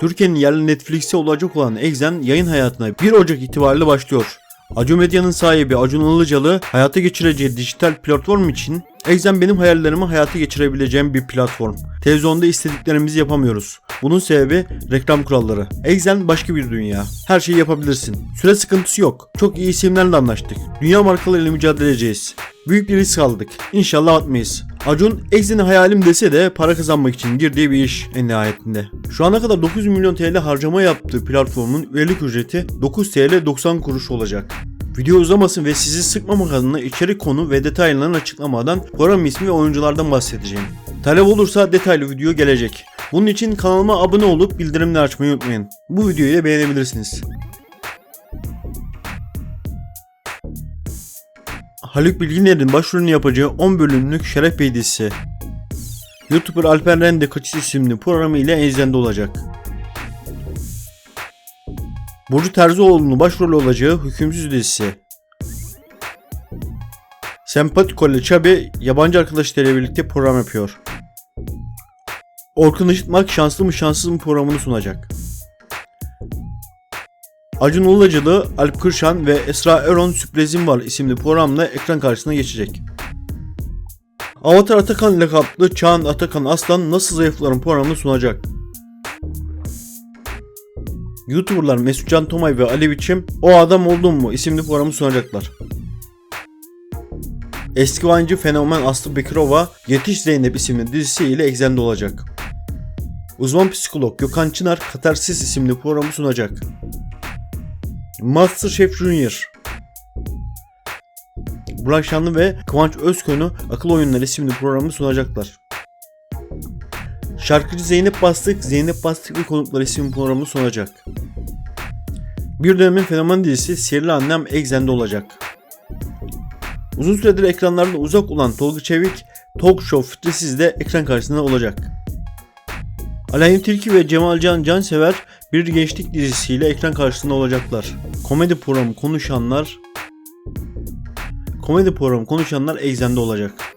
Türkiye'nin yerli Netflix'te olacak olan Exen yayın hayatına 1 Ocak itibariyle başlıyor. Acun Medya'nın sahibi Acun Ilıcalı hayata geçireceği dijital platform için Exen benim hayallerimi hayata geçirebileceğim bir platform. Televizyonda istediklerimizi yapamıyoruz. Bunun sebebi reklam kuralları. Exen başka bir dünya. Her şeyi yapabilirsin. Süre sıkıntısı yok. Çok iyi isimlerle anlaştık. Dünya markalarıyla mücadele edeceğiz. Büyük bir risk aldık. İnşallah atmayız. Acun Exen'i hayalim dese de para kazanmak için girdiği bir iş en nihayetinde. Şu ana kadar 9 milyon TL harcama yaptığı platformun üyelik ücreti 9 TL 90 kuruş olacak. Video uzamasın ve sizi sıkmamak adına içerik konu ve detaylarını açıklamadan program ismi ve oyunculardan bahsedeceğim. Talep olursa detaylı video gelecek. Bunun için kanalıma abone olup bildirimleri açmayı unutmayın. Bu videoyu da beğenebilirsiniz. Haluk Bilginer'in başrolünü yapacağı 10 bölümlük Şeref Bey dizisi. YouTuber Alper Rende Kaçış isimli programı ile izlende olacak. Burcu Terzioğlu'nun başrolü olacağı Hükümsüz dizisi. Sempatiko ile Çabi yabancı arkadaşlarıyla birlikte program yapıyor. Orkun Işıtmak şanslı mı şanssız mı programını sunacak. Acun Ilıcalı, Alp Kırşan ve Esra Erol Sürprizim Var isimli programla ekran karşısına geçecek. Avatar Atakan lakaplı Çağan Atakan Aslan Nasıl Zayıflarım programını sunacak. YouTuberlar Mesut Can Tomay ve Ali Biçim O Adam Oldum Mu isimli programı sunacaklar. Eski oyuncu fenomen Aslı Bekirova Yetiş Zeynep isimli dizisiyle Exxen'de olacak. Uzman psikolog Gökhan Çınar Katarsis isimli programı sunacak. Masterchef Junior Burak Şanlı ve Kıvanç Özkönü Akıl Oyunları isimli programı sunacaklar. Şarkıcı Zeynep Bastık, Zeynep Bastık ve konukları isimli programı sunacak. Bir dönemin fenomen dizisi Sihirli Annem Exxen'de olacak. Uzun süredir ekranlardan uzak olan Tolga Çevik, Talk Show Fütresiz'de ekran karşısında olacak. Aleyhim Tilki ve Cemalcan Cansever bir gençlik dizisiyle ekran karşısında olacaklar. Komedi programı konuşanlar Komedi programı konuşanlar Exxen'de olacak.